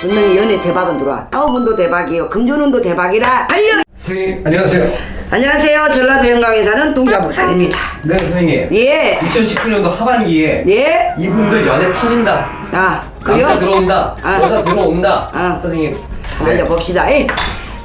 분명히 연애 대박은 들어와. 사업운도 대박이요. 금전운도 대박이라 달려. 선생님 안녕하세요. 안녕하세요. 전라도 영광에 사는 동자보살입니다. 네 선생님. 예. 2019년도 하반기에 예. 이분들 연애 터진다. 아, 그래요? 남자 들어온다. 아. 여자 들어온다. 아. 선생님. 달려봅시다. 예.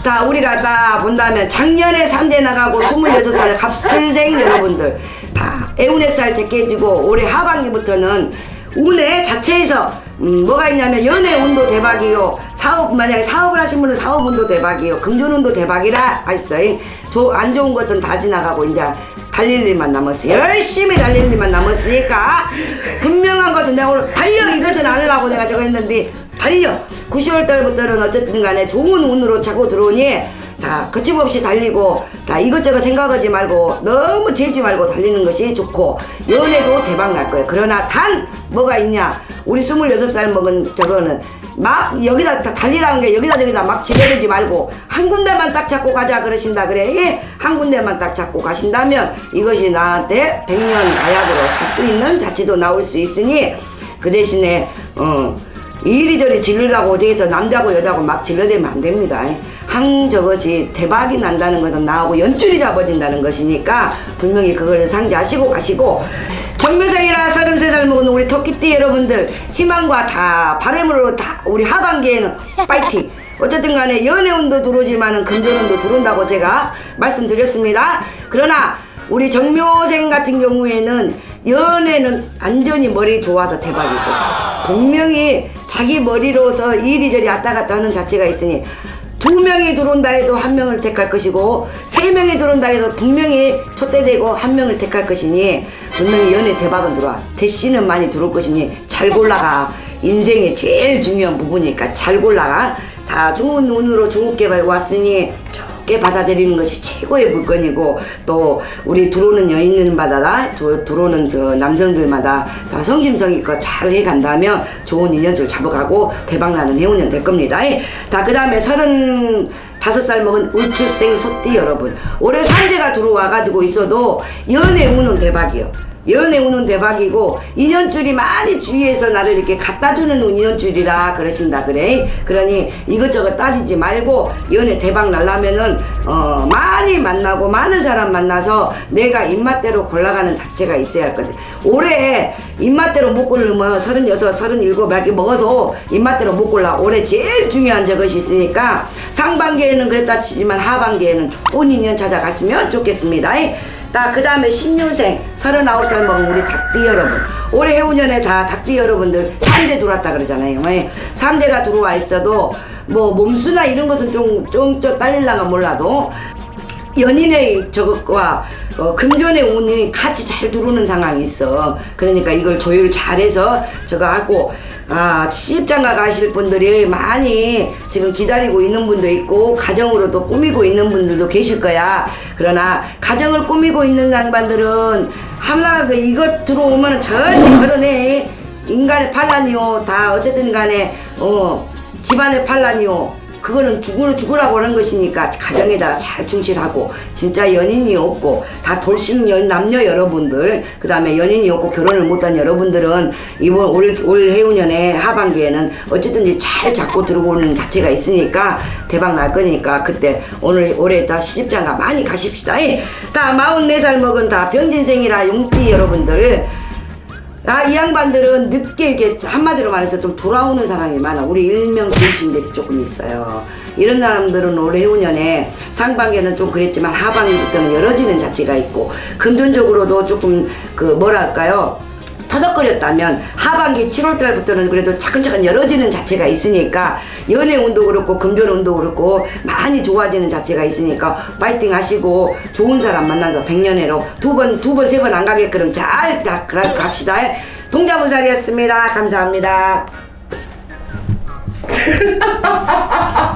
다 우리가 다 본다면 작년에 3대 나가고 26살 갑술생 여러분들 다 애운의살 제껴지고 올해 하반기부터는 운의 자체에서 음, 뭐가 있냐면 연애 운도 대박이요. 사업 만약에 사업을 하신 분은 사업 운도 대박이요. 금전 운도 대박이라 하셨어요. 조, 안 좋은 것은 다 지나가고 이제 달릴 일만 남았어 열심히 달릴 일만 남았으니까 분명한 것은 내가 오늘 달려! 이것은 안 하려고 내가 저거 했는데 달려! 9월 달부터는 어쨌든 간에 좋은 운으로 차고 들어오니 다 거침없이 달리고 다 이것저것 생각하지 말고 너무 재지 말고 달리는 것이 좋고 연애도 대박 날 거예요 그러나 단 뭐가 있냐 우리 26살 먹은 저거는 막 여기다 다 달리라는 게 여기다 저기다 막 지내지 말고 한 군데만 딱 잡고 가자 그러신다 그래 예? 한 군데만 딱 잡고 가신다면 이것이 나한테 백년 가약으로 할수 있는 자치도 나올 수 있으니 그 대신에 어 이리저리 질르라고 어디에서 남자고 여자고 막 질러대면 안 됩니다. 항 저것이 대박이 난다는 것은 나하고 연줄이 잡아진다는 것이니까 분명히 그걸 상기하시고 가시고 정묘생이라 33살 먹은 우리 토끼띠 여러분들 희망과 다 바람으로 다 우리 하반기에는 파이팅! 어쨌든 간에 연애운도 들어오지만은 금전운도 들어온다고 제가 말씀드렸습니다. 그러나 우리 정묘생 같은 경우에는 연애는 안전히 머리 좋아서 대박이죠. 분명히 자기 머리로서 이리저리 왔다 갔다 하는 자체가 있으니 두 명이 들어온다 해도 한 명을 택할 것이고 세 명이 들어온다 해도 분명히 촛대되고 한 명을 택할 것이니 분명히 연애 대박은 들어와. 대시는 많이 들어올 것이니 잘 골라가. 인생의 제일 중요한 부분이니까 잘 골라가. 다 좋은 운으로 좋게 왔으니 좋게 받아들이는 것이 최고의 물건이고 또 우리 들어오는 여인들마다 도- 들어오는 저 남성들마다 다 성심성의껏 잘 해간다면 좋은 인연줄 잡아가고 대박나는 해운년 될 겁니다. 다 그 다음에 서른 다섯 살 먹은 울주생 소띠 여러분 올해 삼재가 들어와가지고 있어도 연애 운은 대박이요. 연애 운은 대박이고 인연줄이 많이 주위에서 나를 이렇게 갖다주는 인연줄이라 그러신다 그래. 그러니 이것저것 따지지 말고 연애 대박 날라면은 어 많이 만나고 많은 사람 만나서 내가 입맛대로 골라가는 자체가 있어야 할 거지. 올해 입맛대로 못 고르면 서른여섯 서른일곱 이렇게 먹어서 입맛대로 못 골라. 올해 제일 중요한 저것이 있으니까 상반기에는 그랬다 치지만 하반기에는 좋은 인연 찾아갔으면 좋겠습니다. 자, 그 다음에 신유생, 39살 먹은 우리 닭띠 여러분. 올해 해운년에 다 닭띠 여러분들 3대 들어왔다 그러잖아요. 왜? 3대가 들어와 있어도 뭐 몸수나 이런 것은 좀, 좀, 좀 딸릴랑가 몰라도 연인의 저것과 어, 금전의 운이 같이 잘 들어오는 상황이 있어. 그러니까 이걸 조율 잘해서 저거 하고 아 시집장가 가실 분들이 많이 지금 기다리고 있는 분도 있고 가정으로도 꾸미고 있는 분들도 계실 거야. 그러나 가정을 꾸미고 있는 양반들은 하나라도 이것 들어오면 절대 그러네. 인간의 반란이요. 다 어쨌든 간에 어 집안의 반란이요. 그거는 죽으러 죽으라고 하는 것이니까 가정에다가 잘 충실하고 진짜 연인이 없고 다 돌싱 연 남녀 여러분들 그 다음에 연인이 없고 결혼을 못한 여러분들은 이번 올, 올 해운년에 하반기에는 어쨌든지 잘 잡고 들어오는 자체가 있으니까 대박 날 거니까 그때 오늘 올해 다 시집장가 많이 가십시다 예. 다 44살 먹은 다 병진생이라 용띠 여러분들 아, 이 양반들은 늦게 이렇게 한마디로 말해서 좀 돌아오는 사람이 많아. 우리 일명 중심들이 조금 있어요. 이런 사람들은 올해 해운년에 상반기에는 좀 그랬지만 하반기부터는 열어지는 자체가 있고 금전적으로도 조금 그 뭐랄까요. 터덕거렸다면 하반기 7월 달부터는 그래도 차근차근 열어지는 자체가 있으니까 연애 운도 그렇고 금전 운도 그렇고 많이 좋아지는 자체가 있으니까 파이팅 하시고 좋은 사람 만나서 백년해로 두 번 두 번 세 번 안 가게끔 잘 다 갑시다. 동자분살이었습니다. 감사합니다